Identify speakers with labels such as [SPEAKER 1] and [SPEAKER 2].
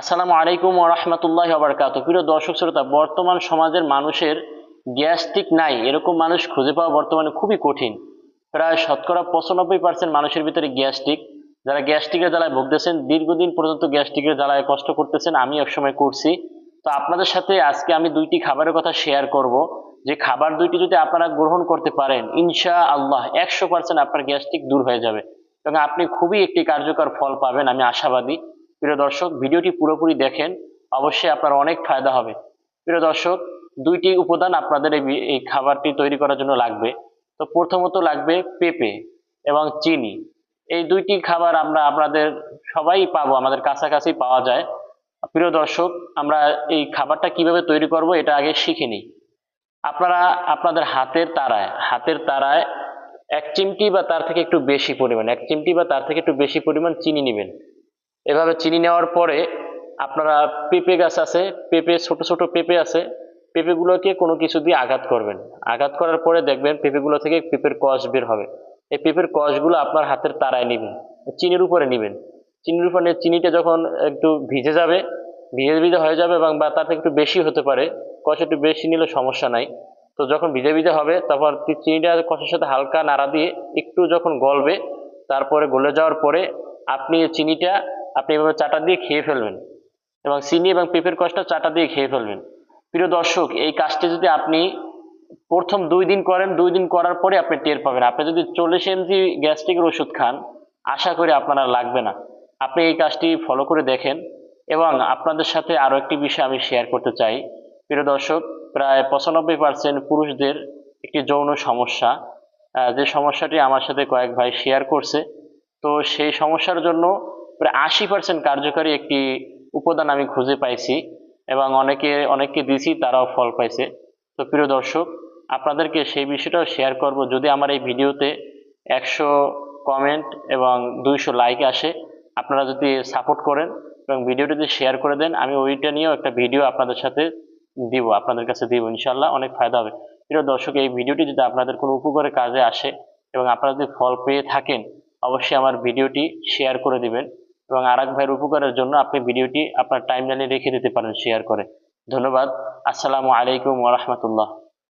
[SPEAKER 1] আসসালামু আলাইকুম ওরহমতুল্লাহ আবরকাত প্রিয় দর্শক, শ্রোতা, বর্তমান সমাজের মানুষের গ্যাস্ট্রিক নাই, এরকম মানুষ খুঁজে পাওয়া বর্তমানে খুবই কঠিন। প্রায় শতকরা পঁচানব্বই পার্সেন্ট মানুষের ভিতরে গ্যাস্ট্রিক। যারা গ্যাস্ট্রিকের জ্বালায় ভুগতেছেন, দীর্ঘদিন পর্যন্ত গ্যাস্ট্রিকের জ্বালায় কষ্ট করতেছেন, আমি একসময় করছি। তো আপনাদের সাথে আজকে আমি দুইটি খাবারের কথা শেয়ার করব। যে খাবার দুইটি যদি আপনারা গ্রহণ করতে পারেন ইনশা আল্লাহ একশো পার্সেন্ট আপনার গ্যাস্ট্রিক দূর হয়ে যাবে। এবং আপনি খুবই একটি কার্যকর ফল পাবেন, আমি আশাবাদী। প্রিয় দর্শক, ভিডিওটি পুরোপুরি দেখেন, অবশ্যই আপনার অনেক ফায়দা হবে। প্রিয় দর্শক, দুইটি উপাদান আপনাদের এই খাবারটি তৈরি করার জন্য লাগবে। তো প্রথমত লাগবে পেঁপে এবং চিনি। এই দুইটি খাবার আমরা আপনাদের সবাই পাবো, আমাদের কাছাকাছি পাওয়া যায়। প্রিয় দর্শক, আমরা এই খাবারটা কীভাবে তৈরি করব এটা আগে শিখে আপনারা আপনাদের হাতের তারায় হাতের তারায় এক চিমটি বা তার থেকে একটু বেশি পরিমাণ, এক চিমটি বা তার থেকে একটু বেশি পরিমাণ চিনি নেবেন। এভাবে চিনি নেওয়ার পরে আপনারা পেঁপে গাছ আছে, পেঁপে, ছোট ছোট পেঁপে আছে, পেঁপেগুলোকে কোনো কিছু দিয়ে আঘাত করবেন। আঘাত করার পরে দেখবেন পেঁপেগুলো থেকে পেঁপের কষ বের হবে। এই পেঁপের কষগুলো আপনার হাতের তারায় নেবেন, চিনির উপরে নেবেন। চিনির উপরে চিনিটা যখন একটু ভিজে যাবে, ভিজে ভিজে হয়ে যাবে এবং বা তার থেকে একটু বেশি হতে পারে, কষ একটু বেশি নিলে সমস্যা নাই। তো যখন ভিজে ভিজে হবে, তখন চিনিটা কষের সাথে হালকা নাড়া দিয়ে একটু যখন গলবে, তারপরে গলে যাওয়ার পরে আপনি চিনিটা আপনি এভাবে চাটা দিয়ে খেয়ে ফেলবেন। এবং চিনি এবং পেঁপের কষটা চাটা দিয়ে খেয়ে ফেলবেন। প্রিয় দর্শক, এই কাজটি যদি আপনি প্রথম দুই দিন করেন, দুই দিন করার পরে আপনি টের পাবেন। আপনি যদি চল্লিশ এমজি গ্যাস্ট্রিকের ওষুধ খান, আশা করি আপনার লাগবে না। আপনি এই কাজটি ফলো করে দেখেন এবং আপনাদের সাথে আরও একটি বিষয় আমি শেয়ার করতে চাই। প্রিয় দর্শক, প্রায় পঁচানব্বই পার্সেন্ট পুরুষদের একটি যৌন সমস্যা। যে সমস্যাটি আমার সাথে কয়েক ভাই শেয়ার করছে। তো সেই সমস্যার জন্য প্রায় আশি পার্সেন্ট কার্যকারী একটি উপাদান আমি খুঁজে পাইছি এবং অনেকে, অনেককে দিছি, তারাও ফল পাইছে। তো প্রিয় দর্শক, আপনাদেরকে সেই বিষয়টাও শেয়ার করব। যদি আমার এই ভিডিওতে একশো কমেন্ট এবং দুইশো লাইক আসে, আপনারা যদি সাপোর্ট করেন এবং ভিডিওটি যদি শেয়ার করে দেন, আমি ওইটা নিয়েও একটা ভিডিও আপনাদের সাথে দিব, আপনাদের কাছে দিব ইনশাল্লাহ অনেক ফায়দা হবে। প্রিয় দর্শক, এই ভিডিওটি যদি আপনাদের কোনো উপকারে কাজে আসে এবং আপনারা যদি ফল পেয়ে থাকেন, অবশ্যই আমার ভিডিওটি শেয়ার করে দিবেন। এবং আরাক ভাইয়ের উপকারের জন্য আপনি ভিডিওটি আপনার টাইম লাইনে রেখে দিতে পারেন শেয়ার করে। ধন্যবাদ। আসসালামু আলাইকুম ওরহমতুল্লাহ